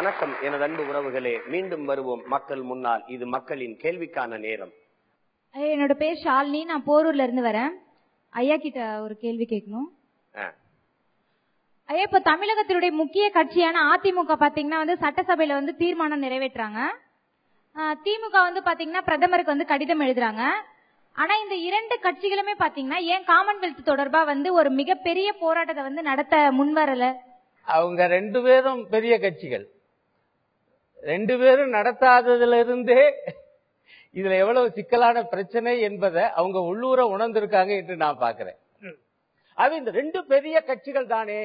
வணக்கம் எனது அன்பு உறவுகளே. மீண்டும் வருவோம். மக்கள் முன்னால். இது மக்களின் கேள்விக்கான நேரம். ஐயா, என்னோட பேர் ஷாலினி. நான் போரூர்ல இருந்து வரேன். ஐயா கிட்ட ஒரு கேள்வி கேட்கணும். ஐயா இப்ப தமிழகத்தினுடைய முக்கிய கட்சியான அதிமுக பாத்தீங்கன்னா வந்து சட்டசபையில வந்து தீர்மானம் நிறைவேற்றுறாங்க. ஆ, திமுக வந்து பாத்தீங்கன்னா பிரதமருக்கு வந்து கடிதம் எழுதுறாங்க. ஆனா இந்த இரண்டு கட்சிகளுமே பாத்தீங்கன்னா ஏன் காமன்வெல்த் தொடர்பா வந்து ஒரு மிகப்பெரிய போராட்டத்தை வந்து நடத்த முன்வரல? அவங்க ரெண்டு பேரும் பெரிய கட்சிகள். ரெண்டு பேரும் நடத்தாததுல இருந்தே இதுல எவ்வளவு சிக்கலான பிரச்சனை என்பதை அவங்க உள்ளூர உணர்ந்திருக்காங்க என்று நான் பாக்குறேன் அது இந்த ரெண்டு பெரிய கட்சிகள் தானே?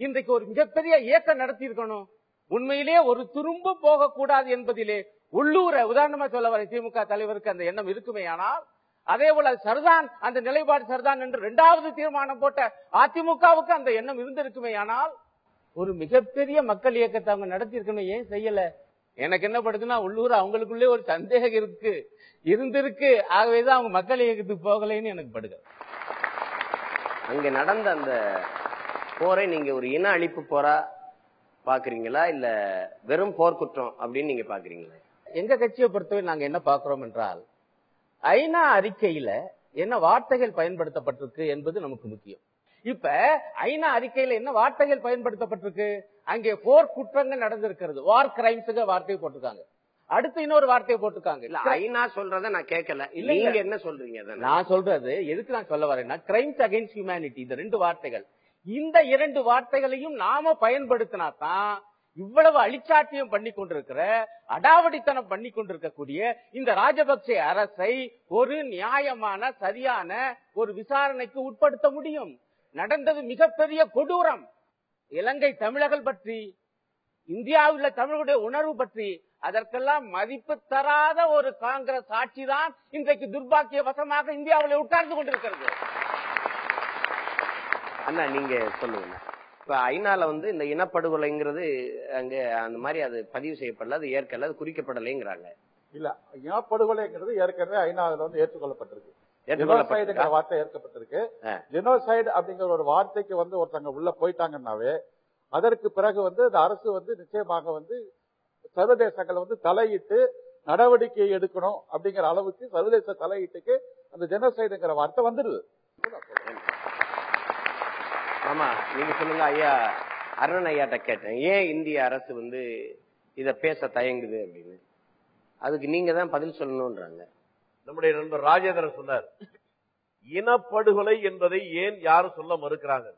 இன்றைக்கு ஒரு மிகப்பெரிய இயக்கம் நடத்தி இருக்கணும் உண்மையிலே ஒரு துரும்பு போகக்கூடாது என்பதிலே உள்ளூர உதாரணமா சொல்ல வர திமுக தலைவருக்கு அந்த எண்ணம் இருக்குமே ஆனால் அதே போல சரிதான் அந்த நிலைப்பாடு சரிதான் என்று இரண்டாவது தீர்மானம் போட்ட அதிமுகவுக்கு அந்த எண்ணம் இருந்திருக்குமே ஆனால் ஒரு மிகப்பெரிய மக்கள் இயக்கத்தை அவங்க நடத்தி இருக்கணும் ஏன் செய்யல? எனக்கு என்ன படுதுன்னா உள்ளூர் அவங்களுக்குள்ளே ஒரு சந்தேகம் இருக்கு. இருந்திருக்கு. ஆகவேதான் அவங்க மக்கள் இயக்கத்துக்கு போகலைன்னு எனக்கு படுகிறது அங்க நடந்த அந்த போரை நீங்க ஒரு இன அழிப்பு போரா பாக்குறீங்களா? இல்ல வெறும் போர்க்குற்றம் அப்படின்னு நீங்க பாக்குறீங்களா? எங்க கட்சியை பொறுத்தவரை நாங்க என்ன பார்க்கிறோம் என்றால் ஐநா அறிக்கையில என்ன வார்த்தைகள் பயன்படுத்தப்பட்டிருக்கு என்பது நமக்கு முக்கியம். இப்ப ஐநா அறிக்கையில என்ன வார்த்தைகள் பயன்படுத்தப்பட்டிருக்கு? அங்கே போர் குற்றங்கள் நடந்திருக்கிறது. வார் கிரைம்ஸுக்கு வார்த்தை போட்டிருக்காங்க. அடுத்து இன்னொரு வார்த்தையை போட்டிருக்காங்க. இல்ல ஐநா சொல்றத நான் கேட்கல. இல்ல, நீங்க. என்ன சொல்றீங்க? நான்? சொல்றது எதுக்கு நான் சொல்ல வரேன்னா கிரைம்ஸ் அகைன்ஸ்ட் ஹியூமனிட்டி இந்த ரெண்டு வார்த்தைகள். இந்த இரண்டு வார்த்தைகளையும் நாம பயன்படுத்தினா தான் இவ்வளவு அழிச்சாட்டியம் பண்ணி கொண்டிருக்கிற அடாவடித்தனம் பண்ணி கொண்டிருக்கக்கூடிய இந்த ராஜபக்சே அரசை ஒரு நியாயமான சரியான ஒரு விசாரணைக்கு உட்படுத்த முடியும். நடந்தது மிகப்பெரிய கொடூரம். இலங்கை தமிழர்கள் பற்றி இந்தியாவில் உள்ள தமிழர்களுடைய உணர்வு பற்றி அதற்கெல்லாம் மதிப்பு தராத ஒரு காங்கிரஸ் ஆட்சி தான் இன்றைக்கு துர்பாக்கியவசமாக இந்தியாவில் உட்கார்ந்து கொண்டிருக்கிறது. அண்ணா நீங்க சொல்லுங்க. இப்ப ஐநால வந்து இந்த இனப்படுகொலைங்கிறது அங்க அந்த மாதிரி அது பதிவு செய்யப்படல அது ஏற்கல அது குறிக்கப்படலைங்கிறாங்க. இல்ல இனப்படுகொலைங்கிறது ஏற்கனவே ஐநாவில் வந்து ஏற்றுக்கொள்ளப்பட்டிருக்கு. ஜெனோசைடுங்கிற? வார்த்தை ஏற்கப்பட்டிருக்கு. ஜெனோசைடு அப்படிங்கிற ஒரு வார்த்தைக்கு வந்து ஒருத்தங்க உள்ள போயிட்டாங்கன்னாவே அதற்கு பிறகு வந்து இந்த அரசு வந்து நிச்சயமாக வந்து சர்வதேசங்கள் வந்து தலையிட்டு நடவடிக்கை எடுக்கணும் அப்படிங்கிற அளவுக்கு சர்வதேச தலையீட்டுக்கு அந்த ஜெனோசைடுங்கிற வார்த்தை வந்துடுது. ஆமா நீங்க சொல்லுங்க ஐயா அருணன் ஐயாட்ட கேட்டேன். ஏன் இந்திய அரசு வந்து இத பேச தயங்குது அப்படின்னு? அதுக்கு நீங்க தான் பதில் சொல்லணும்ன்றாங்க. நம்முடைய நண்பர் ராஜேந்திரன் சொன்னார் இனப்படுகொலை என்பதை ஏன் யாரும் சொல்ல மறுக்கிறாங்க?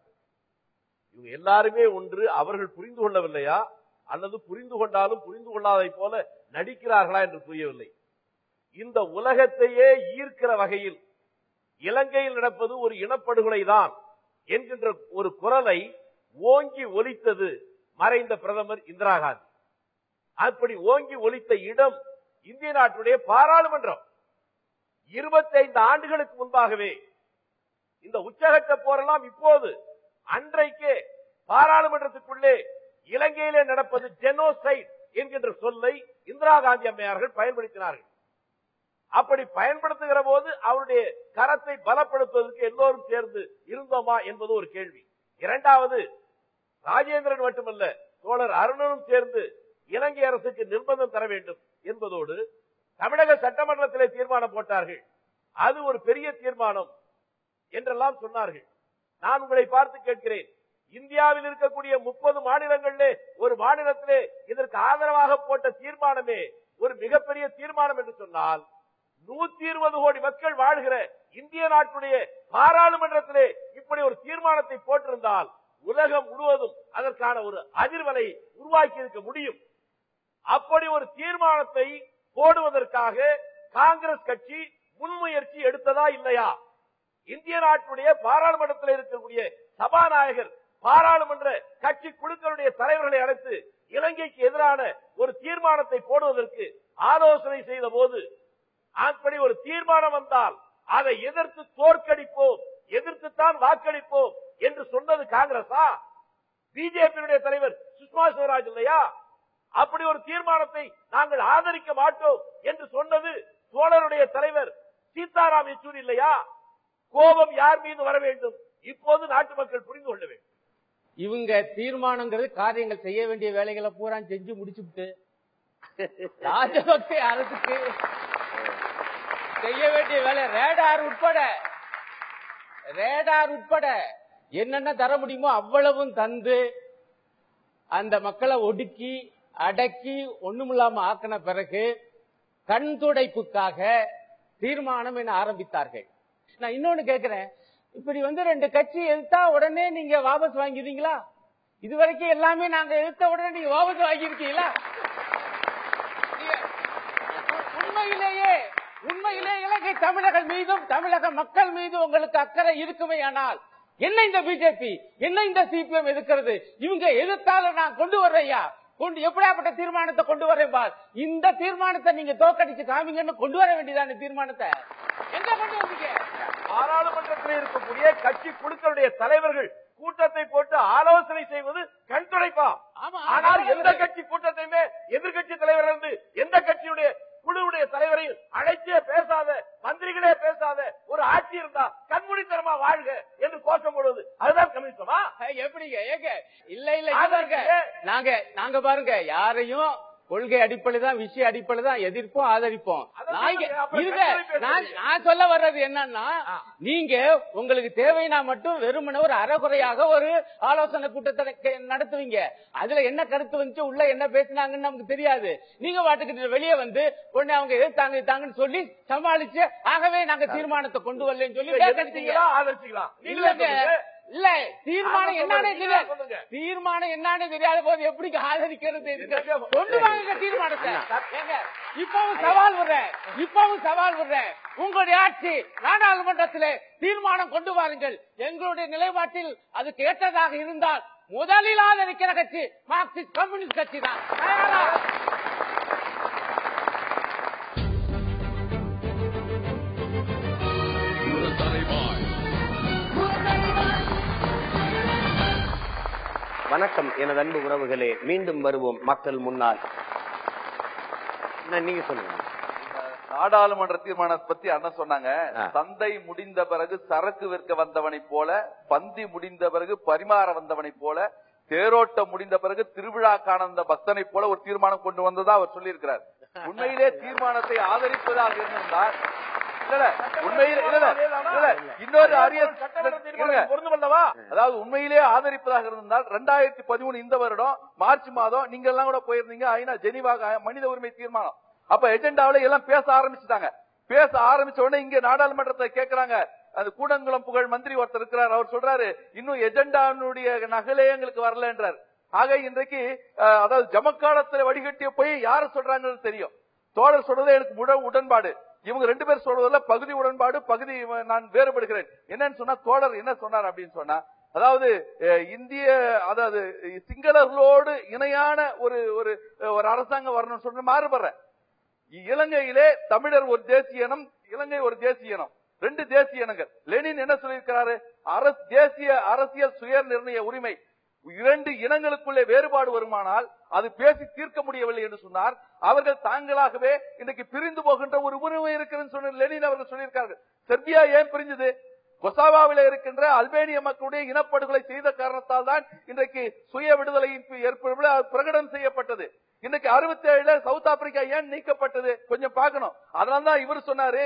இவங்க எல்லாருமே ஒன்று அவர்கள் புரிந்து கொள்ளவில்லையா? அல்லது புரிந்து கொண்டாலும் புரிந்து கொள்ளாதை போல நடிக்கிறார்களா என்று புரியவில்லை. இந்த உலகத்தையே ஈர்க்கிற வகையில் இலங்கையில் நடப்பது ஒரு இனப்படுகொலை தான் என்கின்ற ஒரு குரலை ஓங்கி ஒலித்தது மறைந்த பிரதமர் இந்திரா காந்தி. அப்படி ஓங்கி ஒலித்த இடம் இந்திய நாட்டுடைய பாராளுமன்றம். இருபத்தைந்து ஆண்டுகளுக்கு முன்பாகவே இந்த உச்சகட்ட போரெல்லாம் இப்போது அன்றைக்கே பாராளுமன்றத்துக்குள்ளே இலங்கையிலே நடப்பது ஜெனோசைட் என்கின்ற சொல்லை இந்திரா காந்தி அம்மையார்கள் பயன்படுத்தினார்கள். அப்படி பயன்படுத்துகிற போது அவருடைய கரத்தை பலப்படுத்துவதற்கு எல்லோரும் சேர்ந்து இருந்தோமா என்பது ஒரு கேள்வி. இரண்டாவது ராஜேந்திரன் மட்டுமல்ல தோழர் அருணனும் சேர்ந்து இலங்கை அரசுக்கு நிர்பந்தம் தர வேண்டும் என்பதோடு தமிழக சட்டமன்றத்திலே தீர்மானம் போட்டார்கள். அது ஒரு பெரிய தீர்மானம் என்றெல்லாம் சொன்னார்கள். நான் உங்களை பார்த்து கேட்கிறேன். இந்தியாவில் இருக்கக்கூடிய முப்பது மாநிலங்களிலே ஒரு மாநிலத்திலே இதற்கு ஆதரவாக போட்ட தீர்மானமே ஒரு மிகப்பெரிய தீர்மானம் என்று சொன்னால் நூத்தி இருபது கோடி மக்கள் வாழ்கிற இந்திய நாட்டுடைய பாராளுமன்றத்திலே இப்படி ஒரு தீர்மானத்தை போட்டிருந்தால் உலகம் முழுவதும் அதற்கான ஒரு அதிர்வலை உருவாக்கி இருக்க முடியும். அப்படி ஒரு தீர்மானத்தை போடுவதற்காக காங்கிரஸ் கட்சி முன்முயற்சி எடுத்ததா இல்லையா? இந்திய நாட்டுடைய பாராளுமன்றத்தில் இருக்கக்கூடிய சபாநாயகர் பாராளுமன்ற கட்சி குழுக்களுடைய தலைவர்களை அழைத்து இலங்கைக்கு எதிரான ஒரு தீர்மானத்தை போடுவதற்கு ஆலோசனை செய்த போது அப்படி ஒரு தீர்மானம் வந்தால் அதை எதிர்த்து தோற்கடிப்போம் எதிர்த்துத்தான் வாக்களிப்போம் என்று சொன்னது காங்கிரஸா? பிஜேபியுடைய தலைவர் சுஷ்மா ஸ்வராஜ் இல்லையா? அப்படி ஒரு தீர்மானத்தை நாங்கள் ஆதரிக்க மாட்டோம் என்று சொன்னது சோழருடைய தலைவர் சீதாராம் யெச்சூரி இல்லையா? கோபம் யார் மீது வர வேண்டும்? இப்போது நாட்டு மக்கள் புரிந்து கொள்ள வேண்டும். இவங்க தீர்மானங்கிறது காரியங்கள் செய்ய வேண்டிய வேலைகளை பூரா செஞ்சு முடிச்சுட்டு ராஜபக்ச அரசுக்கு செய்ய வேண்டிய வேலை ரேடார் உட்பட ரேடார் உட்பட என்னென்ன தர முடியுமோ அவ்வளவும் தந்து அந்த மக்களை ஒடுக்கி அடக்கி ஒண்ணுமில்லாம ஆக்கின பிறகு கண் துடைப்புக்காக தீர்மானம் என ஆரம்பித்தார்கள். நான் இன்னொன்னு கேட்கிறேன் இப்படி வந்து ரெண்டு கட்சி எழுத்தா உடனே நீங்க வாபஸ் வாங்கிடுவீங்களா இதுவரைக்கும் எல்லாமே நாங்க எழுத்த உடனே நீங்க வாபஸ் வாங்கியிருக்கீங்களா? உண்மையிலேயே உண்மையிலே இலங்கை தமிழர்கள் மீதும் தமிழக மக்கள் மீதும் உங்களுக்கு அக்கறை இருக்குமே ஆனால் என்ன இந்த பிஜேபி? என்ன இந்த சிபிஎம் எதிர்க்கிறது? இவங்க எதிர்த்தாலும் நான் கொண்டு வர்றையா கொண்டு எப்படியாப்பட்ட தீர்மானத்தை கொண்டு வரேன் பார். இந்த தீர்மானத்தை நீங்க தோக்கடிச்சு காமிங்கன்னு கொண்டு வர வேண்டியதான தீர்மானத்தை? எங்க கொண்டு வந்தீங்க? பாராளுமன்றத்தில் இருக்கக்கூடிய கட்சி குழுக்களுடைய தலைவர்கள் கூட்டத்தை போட்டு ஆலோசனை செய்வது கண் துடைப்பா ஆமா. ஆனால் எந்த கட்சி கூட்டத்தையுமே எதிர்கட்சி தலைவர் இருந்து எந்த கட்சியுடைய குழுவுடைய தலைவரையும் அழைச்சே பேசாத மந்திரிகளே பேசாத ஒரு ஆட்சி இருந்தா கண்மூடித்தனமா வாழ்க என்று கோஷம் போடுவது. அதுதான் கம்யூனிசமா? எப்படிங்க? ஏங்க? இல்ல இல்ல நாங்க நாங்க பாருங்க யாரையும் கொள்கை அடிப்படையில் தான் விஷய அடிப்படையில் தான் எதிர்ப்போம் ஆதரிப்போம். நான் சொல்ல வர்றது என்னன்னா நீங்க உங்களுக்கு தேவைன்னா மட்டும் வெறுமனே ஒரு அறகுறையாக ஒரு ஆலோசனை கூட்டத்தை நடத்துவீங்க. அதுல என்ன கருத்து வந்துச்சு உள்ள என்ன பேசினாங்கன்னு நமக்கு தெரியாது. நீங்க பாட்டுக்கிட்டு வெளியே வந்து உடனே அவங்க எதிர்த்தாங்க எதிர்த்தாங்கன்னு சொல்லி சமாளிச்சு ஆகவே நாங்க தீர்மானத்தை கொண்டு வரலன்னு சொல்லி வேகடிச்சீங்க. இல்ல தீர்மானம் என்னன்னு. தெரியாது. தீர்மானம் என்னன்னு தெரியாத போது எப்படி ஆதரிக்கிறது? கொண்டு வாங்க தீர்மானத்தை. இப்பவும் சவால் விடுறேன். இப்பவும் சவால் விடுறேன். உங்களுடைய ஆட்சி நாடாளுமன்றத்திலே தீர்மானம் கொண்டு வாருங்கள். எங்களுடைய நிலைப்பாட்டில் அது கேட்டதாக இருந்தால் முதலில் ஆதரிக்கிற கட்சி மார்க்சிஸ்ட் கம்யூனிஸ்ட் கட்சி தான். வணக்கம் எனது அன்பு உறவுகளே. மீண்டும் வருவோம் மக்கள் முன்னால். நீங்க சொல்லுங்க. நாடாளுமன்ற தீர்மானத்தை பத்தி அண்ணன் சொன்னாங்க. சந்தை முடிந்த பிறகு சரக்கு விற்க வந்தவனை போல பந்தி முடிந்த பிறகு பரிமாற வந்தவனை போல தேரோட்டம் முடிந்த பிறகு திருவிழா காண வந்த பக்தனை போல ஒரு தீர்மானம் கொண்டு வந்ததா அவர் சொல்லியிருக்கிறார். உண்மையிலே தீர்மானத்தை ஆதரிப்பதாக இருந்தால் இன்னொரு அரிய அதாவது உண்மையிலே ஆதரிப்பதாக இருந்தால் ரெண்டாயிரத்தி பதிமூணு இந்த வருடம் மார்ச் மாதம் நீங்க எல்லாம் கூட போயிருந்தீங்க ஐநா ஜெனிவாக மனித உரிமை தீர்மானம். அப்ப எஜெண்டாவில எல்லாம் பேச ஆரம்பிச்சுட்டாங்க. பேச ஆரம்பிச்ச உடனே இங்க நாடாளுமன்றத்தை கேக்குறாங்க அது கூடங்குளம் புகழ் மந்திரி ஒருத்தர் இருக்கிறார். அவர் சொல்றாரு இன்னும் எஜெண்டாவினுடைய நகலே எங்களுக்கு வரலன்றார். ஆக இன்றைக்கு அதாவது ஜமக்காலத்துல வடிகட்டிய போய் யார சொல்றாங்கன்னு தெரியும். தோழர் சொல்றது எனக்கு முழு உடன்பாடு. இவங்க ரெண்டு பேர் சொல்றதுல பகுதி உடன்பாடு பகுதி நான் வேறுபடுகிறேன். என்னன்னு சொன்னா தோழர் என்ன சொன்னார் அப்படின்னு சொன்னா அதாவது இந்திய அதாவது சிங்களர்களோடு இணையான ஒரு ஒரு ஒரு அரசாங்கம் வரணும்னு சொன்ன மாறுபடுறேன் இலங்கையிலே தமிழர் ஒரு தேசிய இனம் இலங்கை ஒரு தேசிய இனம். ரெண்டு தேசிய இனங்கள். லெனின் என்ன சொல்லியிருக்கிறாரு? அரசு தேசிய அரசியல் சுய நிர்ணய உரிமை. இரண்டு இனங்களுக்குள்ளே வேறுபாடு வருமானால் அது பேசி தீர்க்க முடியவில்லை என்று சொன்னார். அவர்கள் தாங்களாகவே இன்னைக்கு பிரிந்து போகின்ற ஒரு உரிமை இருக்கிறது சொன்ன லெனின் அவர்கள் சொல்லியிருக்கார்கள். செர்பியா ஏன் பிரிஞ்சது? கொசாவாவில் இருக்கின்ற அல்பேனிய மக்களுடைய இனப்படுகொலை செய்த காரணத்தால் தான் இன்றைக்கு சுய விடுதலையின் பிரகடனம் செய்யப்பட்டது. இன்னைக்கு அறுபத்தி ஏழுல சவுத் ஆப்பிரிக்கா ஏன் நீக்கப்பட்டது? கொஞ்சம் பார்க்கணும். அதனால தான் இவர் சொன்னாரு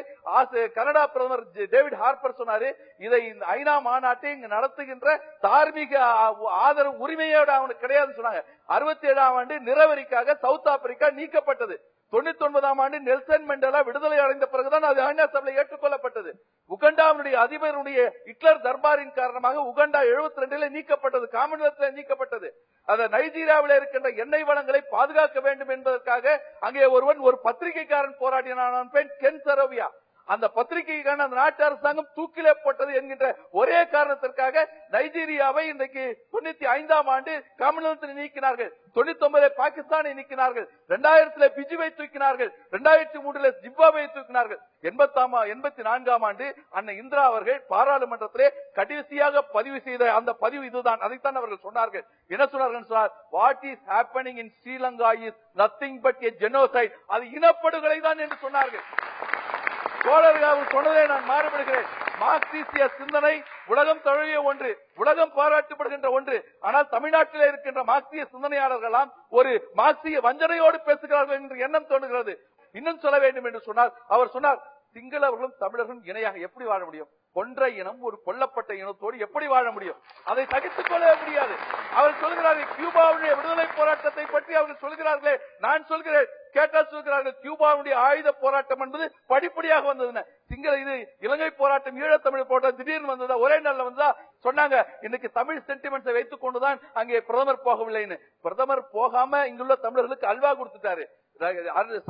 கனடா பிரதமர் ஜே- டேவிட் ஹார்பர் சொன்னாரு இதை இந்த ஐநா மாநாட்டை இங்கு நடத்துகின்ற தார்மீக ஆ- ஆதரவு உரிமையோட அவனுக்கு கிடையாதுன்னு சொன்னாங்க. அறுபத்தி ஏழாம் ஆண்டு நிறவரிக்காக சவுத் ஆப்பிரிக்கா நீக்கப்பட்டது. தொண்ணூத்தி ஒன்பதாம் ஆண்டு நெல்சன் மெண்டலா விடுதலை அடைந்த பிறகுதான் அது ஐநா சபையில் ஏற்றுக்கொள்ளப்பட்டது. உகண்டாவினுடைய அதிபருடைய ஹிட்லர் தர்பாரின் காரணமாக உகண்டா 72 ரெண்டுல நீக்கப்பட்டது காமன்வெல்த்ல நீக்கப்பட்டது. அந்த நைஜீரியாவில் இருக்கின்ற எண்ணெய் வளங்களை பாதுகாக்க வேண்டும் என்பதற்காக அங்கே ஒருவன் ஒரு பத்திரிகைக்காரன் போராடினான். பெண் கென் சரோவியா. அந்த பத்திரிகைக்கான அந்த நாட்டு அரசாங்கம் தூக்கிலே போட்டது என்கின்ற ஒரே காரணத்திற்காக நைஜீரியாவை இன்றைக்கு தொண்ணூத்தி ஐந்தாம் ஆண்டு காமன்வெல்த்தில் நீக்கினார்கள். தொண்ணூத்தி ஒன்பதில் பாகிஸ்தானை நீக்கினார்கள். இரண்டாயிரத்துல பிஜுவை தூக்கினார்கள். இரண்டாயிரத்தி மூன்றுல ஜிம்பாவை தூக்கினார்கள். எண்பத்தாம் எண்பத்தி நான்காம் ஆண்டு அண்ணன் இந்திரா அவர்கள் பாராளுமன்றத்திலே கடைசியாக பதிவு செய்த அந்த பதிவு இதுதான். அதைத்தான் அவர்கள் சொன்னார்கள். என்ன சொன்னார்கள் சொன்னார் what is happening in Sri Lanka is nothing but a genocide அது இனப்படுகொலை தான் என்று சொன்னார்கள். தோழர்கள் சொன்னதை நான் மாறுபடுகிறேன் மார்க்சிஸ்டிய சிந்தனை உலகம் தழுவிய ஒன்று உலகம் பாராட்டப்படுகின்ற ஒன்று. ஆனால் தமிழ்நாட்டில் இருக்கின்ற மார்க்சிய சிந்தனையாளர்களாம் ஒரு மார்க்சிய வஞ்சனையோடு பேசுகிறார்கள் என்று எண்ணம் தோன்றுகிறது. இன்னும் சொல்ல வேண்டும் என்று சொன்னால் அவர் சொன்னார் சிங்களவர்களும் தமிழர்களும் இணையாக எப்படி வாழ முடியும்? கொன்ற இனம் ஒரு கொல்லப்பட்ட இனத்தோடு எப்படி வாழ முடியும்? அதை சகித்துக் கொள்ள முடியாது. அவர் சொல்கிறார்கள் கியூபாவுடைய விடுதலை போராட்டத்தை பற்றி அவர்கள் சொல்கிறார்களே. நான் சொல்கிறேன் கேட்டால் சொல்கிறார்கள் கியூபாவுடைய ஆயுத போராட்டம் என்பது படிப்படியாக வந்தது சிங்கள இது இலங்கை போராட்டம் ஈழத்தமிழ் போராட்டம் திடீர்னு வந்ததா ஒரே நாள்ல வந்ததா? சொன்னாங்க இன்னைக்கு தமிழ் சென்டிமெண்ட்ஸை வைத்துக் கொண்டுதான் அங்கே பிரதமர் போகவில்லைன்னு. பிரதமர் போகாம இங்குள்ள தமிழர்களுக்கு அல்வா கொடுத்துட்டாரு.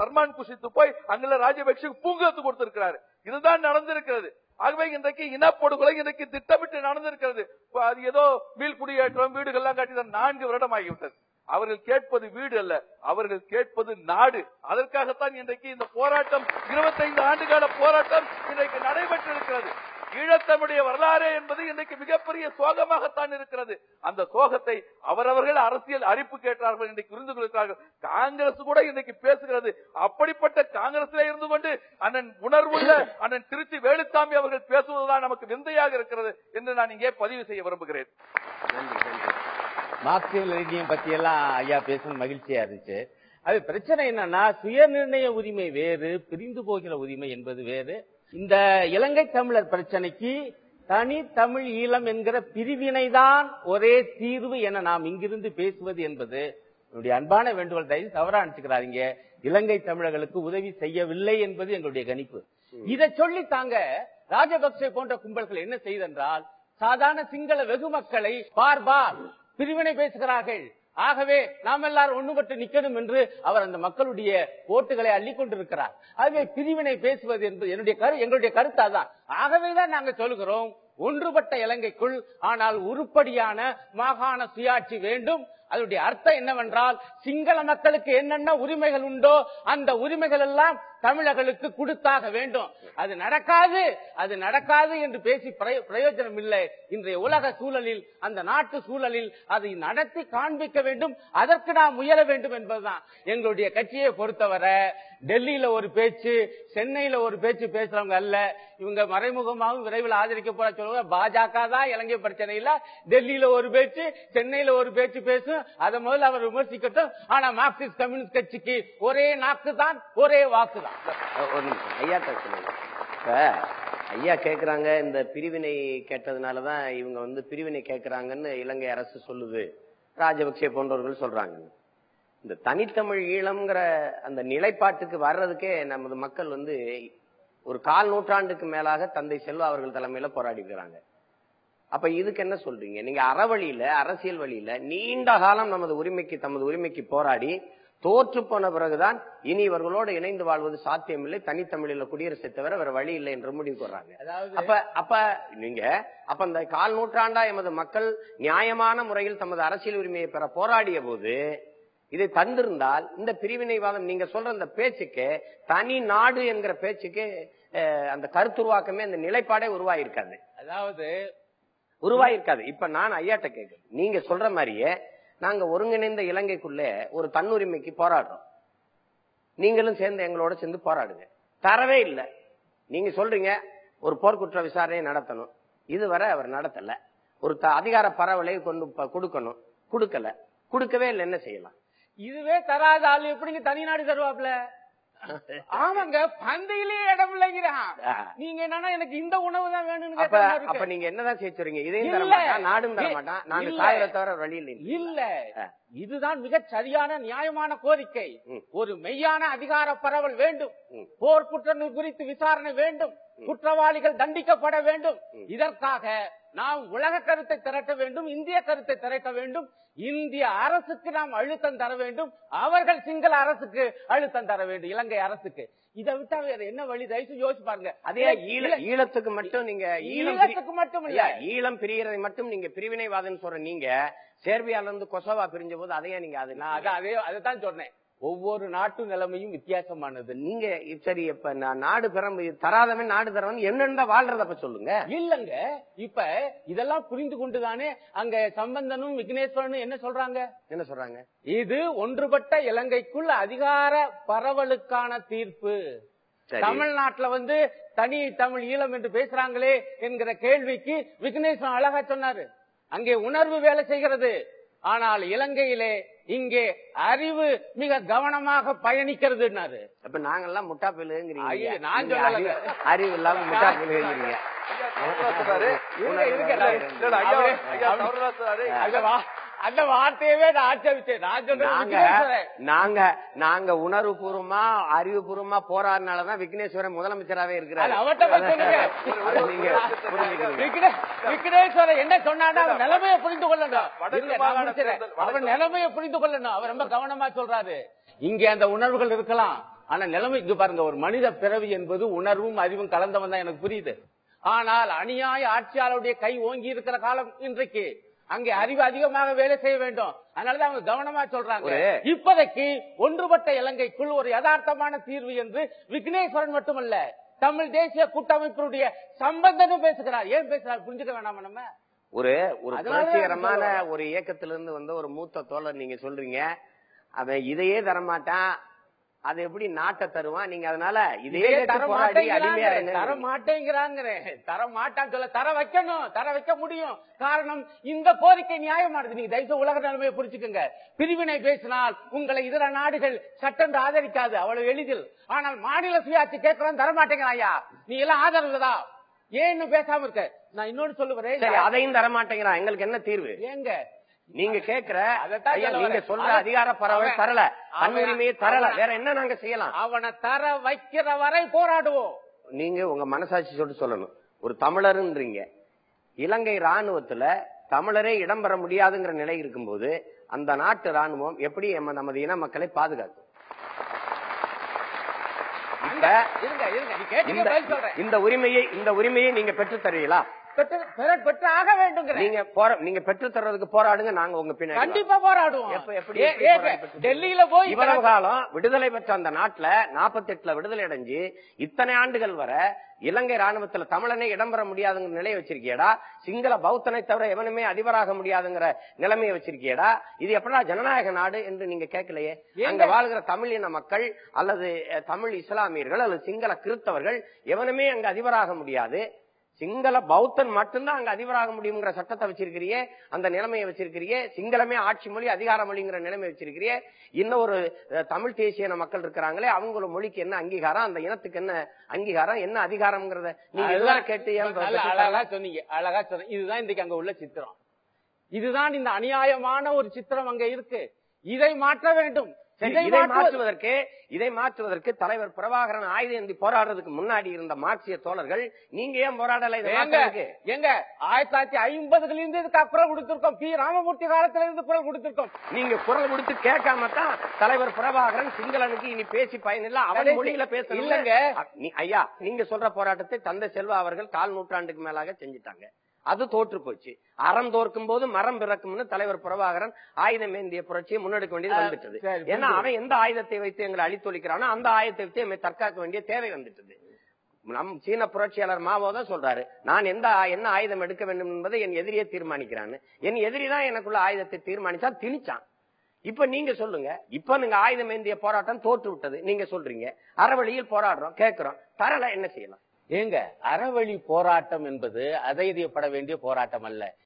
சர்மான் குஷித்து போய் அங்குள்ள ராஜபக்ஷக்கு பூங்கத்து கொடுத்திருக்கிறாரு. இதுதான் நடந்திருக்கிறது. ஆகவே இன்றைக்கு இனப்படுகொலை இன்றைக்கு திட்டமிட்டு நடந்திருக்கிறது. அது ஏதோ மீள் குடியேற்றம் வீடுகள்லாம் கட்டி நான்கு வருடம் ஆகிவிட்டது அவர்கள் கேட்பது வீடு அல்ல அவர்கள் கேட்பது நாடு. அதற்காகத்தான் இன்றைக்கு இந்த போராட்டம் இருபத்தைந்து ஆண்டுகால போராட்டம் இன்றைக்கு நடைபெற்றிருக்கிறது. ஈழத்தமிழைய வரலாறு என்பது இன்றைக்கு மிகப்பெரிய சோகமாகத்தான் இருக்கிறது. அந்த சோகத்தை அவரவர்கள் அரசியல் அறிப்பு கேட்டார்கள் இன்றைக்கு புரிந்து கொள்கிறார்கள். காங்கிரஸ் கூட இன்றைக்கு பேசுகிறது. அப்படிப்பட்ட காங்கிரஸ்ல இருந்து கொண்டு அண்ணன் உணர்வுள்ள அண்ணன் திருச்சி வேலுசாமி அவர்கள் பேசுவதுதான் நமக்கு விந்தையாக இருக்கிறது என்று நான் இங்கே பதிவு செய்ய விரும்புகிறேன். நன்றி நன்றி. பத்தி எல்லாம் ஐயா பேசணும் மகிழ்ச்சியா இருந்துச்சு. அது பிரச்சனை என்னன்னா சுயநிர்ணய உரிமை வேறு பிரிந்து போகிற உரிமை என்பது வேறு. இந்த இலங்கை தமிழர் பிரச்சனைக்கு தனி தமிழ் ஈழம் என்கிற பிரிவினைதான் ஒரே தீர்வு என நாம் இங்கிருந்து பேசுவது என்பது என்னுடைய அன்பான வேண்டுகோள். தயவு தவறா நினைச்சுக்கிறாருங்க இலங்கை தமிழர்களுக்கு உதவி செய்யவில்லை என்பது எங்களுடைய கணிப்பு. இதை சொல்லி தாங்க ராஜபக்சே போன்ற கும்பல்கள் என்ன செய்தென்றால் சாதாரண சிங்கள வெகு மக்களை பார் பார் பிரிவினை பேசுகிறார்கள். ஆகவே நாம் எல்லாரும் ஒண்ணுபட்டு நிக்கணும் என்று அவர் அந்த மக்களுடைய ஓட்டுகளை அள்ளி கொண்டிருக்கிறார் ஆகவே பிரிவினை பேசுவது என்று என்னுடைய கரு எங்களுடைய கருத்து அதான். ஆகவேதான் நாங்க சொல்கிறோம் ஒன்றுபட்ட இலங்கைக்குள் ஆனால் உருப்படியான மாகாண சுயாட்சி வேண்டும். அதனுடைய அர்த்தம் என்னவென்றால் சிங்கள மக்களுக்கு என்னென்ன உரிமைகள் உண்டோ அந்த உரிமைகள் எல்லாம் தமிழர்களுக்கு கொடுத்தாக வேண்டும். அது நடக்காது அது நடக்காது என்று பேசி பிரயோஜனம் இல்லை. இன்றைய உலக சூழலில் அந்த நாட்டு சூழலில் அதை நடத்தி காண்பிக்க வேண்டும். அதற்கு நாம் முயல வேண்டும் என்பதுதான். எங்களுடைய கட்சியை பொறுத்தவரை டெல்லியில ஒரு பேச்சு சென்னையில ஒரு பேச்சு பேசுறவங்க அல்ல. இவங்க மறைமுகமாகவும் விரைவில் ஆதரிக்க போற சொல்லுவாங்க. பாஜக தான் இலங்கை பிரச்சனையில டெல்லியில ஒரு பேச்சு சென்னையில ஒரு பேச்சு பேசும். அதை முதல்ல அவர் விமர்சிக்கட்டும். ஆனா மார்க்சிஸ்ட் கம்யூனிஸ்ட் கட்சிக்கு ஒரே நாக்கு தான் ஒரே வாக்கு தான். ஐயா சொல்லுங்க. ஐயா கேக்குறாங்க இந்த பிரிவினை கேட்டதுனாலதான் இவங்க வந்து பிரிவினை கேக்குறாங்கன்னு இலங்கை அரசு சொல்லுது. ராஜபக்சே போன்றவர்கள் சொல்றாங்க. இந்த தனித்தமிழ் ஈழம்ங்கிற அந்த நிலைப்பாட்டுக்கு வர்றதுக்கே நமது மக்கள் வந்து ஒரு கால் நூற்றாண்டுக்கு மேலாக தந்தை செல்வா அவர்கள் தலைமையில போராடி இருக்கிறாங்க அப்ப இதுக்கு என்ன சொல்றீங்க? நீங்க அறவழியில அரசியல் வழியில நீண்ட காலம் நமது உரிமைக்கு தமது உரிமைக்கு போராடி தோற்று போன பிறகுதான் இனி இவர்களோடு இணைந்து வாழ்வது சாத்தியமில்லை. தனித்தமிழில் குடியரசை தவிர வேற வழி இல்லை என்று முடிவு அதாவது அப்ப அப்ப நீங்க அப்ப இந்த கால் நூற்றாண்டா எமது மக்கள் நியாயமான முறையில் தமது அரசியல் உரிமையை பெற போராடிய போது இதை தந்திருந்தால் இந்த பிரிவினைவாதம் நீங்க சொல்ற இந்த பேச்சுக்கு தனி நாடு என்கிற பேச்சுக்கு அந்த கருத்துருவாக்கமே அந்த நிலைப்பாடே உருவாயிருக்காது. அதாவது உருவாயிருக்காது. இப்ப நான் ஐயாட்ட கேட்கிறேன் நீங்க சொல்ற மாதிரியே நாங்க ஒருங்கிணைந்த இலங்கைக்குள்ள ஒரு தன்னுரிமைக்கு போராடுறோம். நீங்களும் சேர்ந்து எங்களோட சேர்ந்து போராடுங்க. தரவே இல்லை. நீங்க சொல்றீங்க ஒரு போர்க்குற்ற விசாரணை நடத்தணும். இதுவரை அவர் நடத்தல. ஒரு அதிகார பரவலை கொண்டு கொடுக்கணும். கொடுக்கல. கொடுக்கவே இல்லை என்ன செய்யலாம்? இதுவே தராத ஆளு எப்படிங்க தனிநாடு தருவாப்ல ஆமாங்க பந்தையிலேயே இடம் இல்லைங்கிறான். நீங்க என்னன்னா எனக்கு இந்த உணவு தான் வேணும்னு அப்ப நீங்க என்னதான் செய்ய சொல்றீங்க இதையும் தர. மாட்டான் நாடும் தர மாட்டான் இல்ல. சாயரை தவிர வழி இல்லை. இல்ல. இதுதான் மிகச் சரியான நியாயமான கோரிக்கை. ஒரு மெய்யான அதிகார பரவல் வேண்டும். போர் குற்றங்கள் குறித்து விசாரணை வேண்டும். குற்றவாளிகள் தண்டிக்கப்பட வேண்டும். இதற்காக நாம் உலக கருத்தை திரட்ட வேண்டும் இந்திய கருத்தை திரட்ட வேண்டும். இந்திய அரசுக்கு நாம் அழுத்தம் தர வேண்டும். அவர்கள் சிங்கள அரசுக்கு அழுத்தம் தர வேண்டும் இலங்கை அரசுக்கு. இதை விட்டா வேற என்ன வழி? தயவுசெய்து யோசிச்சு பாருங்க. அதே ஈழ ஈழத்துக்கு மட்டும் நீங்க ஈழத்துக்கு மட்டும் இல்ல. ஈழம் பிரியறதை மட்டும் நீங்க பிரிவினைவாதம் சொல்ற நீங்க சேர்பியால இருந்து கொசோவா பிரிஞ்ச போது அதையே நீங்க அது நான் அதான் அதே அதைத்தான் சொன்னேன். ஒவ்வொரு நாட்டு நிலைமையும் வித்தியாசமானது. நீங்க சரி இப்ப நான் நாடு பெறம் தராதவன் நாடு தரவன் என்னென்ன வாழ்றத அப்ப சொல்லுங்க. இல்லங்க. இப்ப இதெல்லாம் புரிந்து கொண்டுதானே அங்க சம்பந்தனும் விக்னேஸ்வரனும் என்ன சொல்றாங்க? என்ன சொல்றாங்க? இது ஒன்றுபட்ட இலங்கைக்குள் அதிகார பரவலுக்கான தீர்ப்பு. தமிழ்நாட்டுல வந்து தனி தமிழ் ஈழம் என்று பேசுறாங்களே என்கிற கேள்விக்கு விக்னேஸ்வரன் அழகா சொன்னாரு. அங்கே உணர்வு வேலை செய்கிறது. ஆனால் இலங்கையிலே இங்கே அறிவு மிக கவனமாக பயணிக்கிறதுன்னாரு. அப்ப நாங்கெல்லாம் முட்டா பிள்ளைங்கிறீங்க ஐயா, நான். அறிவு- அறிவு இல்லாம முட்டா பிள்ளைங்கிறீங்க அவரு- அவரு-. அந்த வார்த்தையவே நான் ஆட்சேபிச்சேன் நாங்க. நாங்க உணர்வு பூர்வமா அறிவு பூர்வமா போராடினாலதான் விக்னேஸ்வரன் முதலமைச்சராவே இருக்கிறாரு. விக்னேஸ்வரன் என்ன அவன் நிலைமையை புரிந்து கொள்ளணும். அவன் நிலைமையை புரிந்து கொள்ளணும். அவர் ரொம்ப கவனமா சொல்றாரு. இங்க அந்த உணர்வுகள் இருக்கலாம். ஆனா நிலைமை இங்க பாருங்க ஒரு மனித பிறவி என்பது உணர்வும் அறிவும் கலந்தவன் தான் எனக்கு புரியுது. ஆனால் அநியாய ஆட்சியாளருடைய கை ஓங்கி இருக்கிற காலம் இன்றைக்கு. அங்கே அறிவு அதிகமாக வேலை செய்ய வேண்டும். அதனாலதான் அவங்க கவனமா சொல்றாங்க. இப்போதைக்கு ஒன்றுபட்ட இலங்கைக்குள் ஒரு யதார்த்தமான தீர்வு என்று விக்னேஸ்வரன் மட்டுமல்ல தமிழ் தேசிய கூட்டமைப்பினுடைய சம்பந்தனும் பேசுகிறார். ஏன் பேசுறார் புரிஞ்சுக்க வேணாமா நம்ம? ஒரு ஒரு புரட்சிகரமான. ஒரு இயக்கத்திலிருந்து வந்த ஒரு மூத்த தோழர் நீங்க சொல்றீங்க. அவன் இதையே தரமாட்டான். அது எப்படி நாட்டை தருவான்? நீங்க அதனால இதே தர தர. மாட்டேங்கிறாங்க தர மாட்டான்னு சொல்ல தர வைக்கணும் தர வைக்க முடியும். காரணம் இந்த கோரிக்கை நியாயமானது. நீங்க தயவுசெய்து உலக நிலைமையை புரிச்சுக்கோங்க பிரிவினை பேசினால் உங்களை இதர நாடுகள் சட்டென்று ஆதரிக்காது. அவ்வளவு எளிதில். ஆனால் மாநில சுயாட்சி கேட்கிறோம் தர மாட்டேங்கிறாயா நீ எல்லாம் ஆதரவுதா ஏன்னு பேசாம இருக்க. நான் இன்னொன்னு சொல்லுவேன். சரி அதையும் தரமாட்டேங்கிறான். எங்களுக்கு என்ன தீர்வு? ஏங்க நீங்க கேக்குற நீங்க. சொல்ற அதிகார பரவல் அவன்- தரல. தன்னுரிமையை தரல. வேற என்ன நாங்க செய்யலாம்? அவனை தர வைக்கிற வரை போராடுவோம். நீங்க உங்க மனசாட்சி சொல்லிட்டு சொல்லணும். ஒரு தமிழருன்றீங்க. இலங்கை ராணுவத்துல தமிழரே இடம்பெற முடியாதுங்கிற நிலை இருக்கும்போது அந்த நாட்டு ராணுவம் எப்படி நமது இன மக்களை பாதுகாக்கும்? இந்த உரிமையை இந்த உரிமையை நீங்க பெற்றுத் தருவீங்களா பெற்று பெற- பெற்று ஆக வேண்டும் நீங்க போற நீங்க பெற்றுத் தர்றதுக்கு போராடுங்க நாங்க உங்க பின்னாடி. கண்டிப்பா போராடுவோம். பெற்று- டெல்லியில போய் இவ்வளவு காலம் விடுதலை பெற்ற அந்த நாட்டுல 48 விடுதலை அடைஞ்சு இத்தனை ஆண்டுகள் வர இலங்கை ராணுவத்துல தமிழனே இடம்பெற முடியாதுங்கிற நிலையை வச்சிருக்கியடா? சிங்கள பௌத்தனை தவிர எவனுமே அதிபராக முடியாதுங்கிற நிலைமையை வச்சிருக்கியடா? இது எப்படா ஜனநாயக நாடு என்று நீங்க கேட்கலையே? அங்க வாழ்கிற தமிழ் இன மக்கள் அல்லது தமிழ் இஸ்லாமியர்கள் அல்லது சிங்கள கிறிஸ்தவர்கள் எவனுமே அங்க அதிபராக முடியாது. சிங்கள பௌத்தன் மட்டும்தான் அங்க அதிபராக முடியுங்கிற சட்டத்தை வச்சிருக்கிறியே அந்த நிலைமையை வச்சிருக்கிறியே சிங்களமே ஆட்சி மொழி அதிகார மொழிங்கிற நிலைமை வச்சிருக்கிறியே இன்னும் ஒரு தமிழ் தேசிய மக்கள் இருக்கிறாங்களே அவங்களோட மொழிக்கு என்ன அங்கீகாரம் அந்த இனத்துக்கு என்ன அங்கீகாரம் என்ன அதிகாரம்ங்கிறத நீங்க இதெல்லாம் கேட்டு அழகா? சொன்னீங்க. அழகா சொன்னீங்க இதுதான் இன்றைக்கு அங்க உள்ள சித்திரம். இதுதான் இந்த அநியாயமான ஒரு சித்திரம் அங்க இருக்கு. இதை மாற்ற வேண்டும். இதை இதை மாற்றுவது- மாற்றுவதற்கு இதை மாற்றுவதற்கு தலைவர் பிரபாகரன் ஆயுத ஏந்தி போராடுறதுக்கு முன்னாடி இருந்த மார்க்சிய தோழர்கள் நீங்க ஏன் போராடல? எங்க ஆயிரத்தி தொள்ளாயிரத்தி ஐம்பதுல இருந்து இதுக்கு அப்புறம் கொடுத்திருக்கோம். பி. ராமமூர்த்தி காலத்துல இருந்து குரல் கொடுத்திருக்கோம். நீங்க குரல் கொடுத்து கேட்காம தான் தலைவர் பிரபாகரன் சிங்களனுக்கு இனி பேசி பயனில்ல. அவன் மொழியில பேசணும் இல்லங்க. ஐயா நீங்க சொல்ற போராட்டத்தை தந்தை செல்வா அவர்கள் கால் நூற்றாண்டுக்கு மேலாக செஞ்சுட்டாங்க. அது தோற்று போச்சு. அறம் தோற்கும் போது மரம் பிறக்கும்னு தலைவர் பிரபாகரன் ஆயுதம் ஏந்திய புரட்சியை முன்னெடுக்க வேண்டியது வந்துட்டது. ஏன்னா அவன் எந்த ஆயுதத்தை வைத்து எங்களை அழித்தொழிக்கிறானோ அந்த ஆயுதத்தை வைத்து எம்மை தற்காக்க வேண்டிய தேவை வந்துட்டது. நம் சீன புரட்சியாளர் மாவோ தான் சொல்றாரு நான் எந்த என்ன ஆயுதம் எடுக்க வேண்டும் என்பதை என் எதிரியே தீர்மானிக்கிறான்னு. என் எதிரி தான் எனக்குள்ள ஆயுதத்தை தீர்மானிச்சான் திணிச்சான். இப்ப நீங்க சொல்லுங்க இப்ப நீங்க ஆயுதம் ஏந்திய போராட்டம் தோற்று விட்டது நீங்க சொல்றீங்க அறவழியில் போராடுறோம் கேட்கிறோம் தரல என்ன செய்யலாம்? ஏங்க அறவழி போராட்டம் என்பது அதைரியப்பட வேண்டிய போராட்டம் அல்ல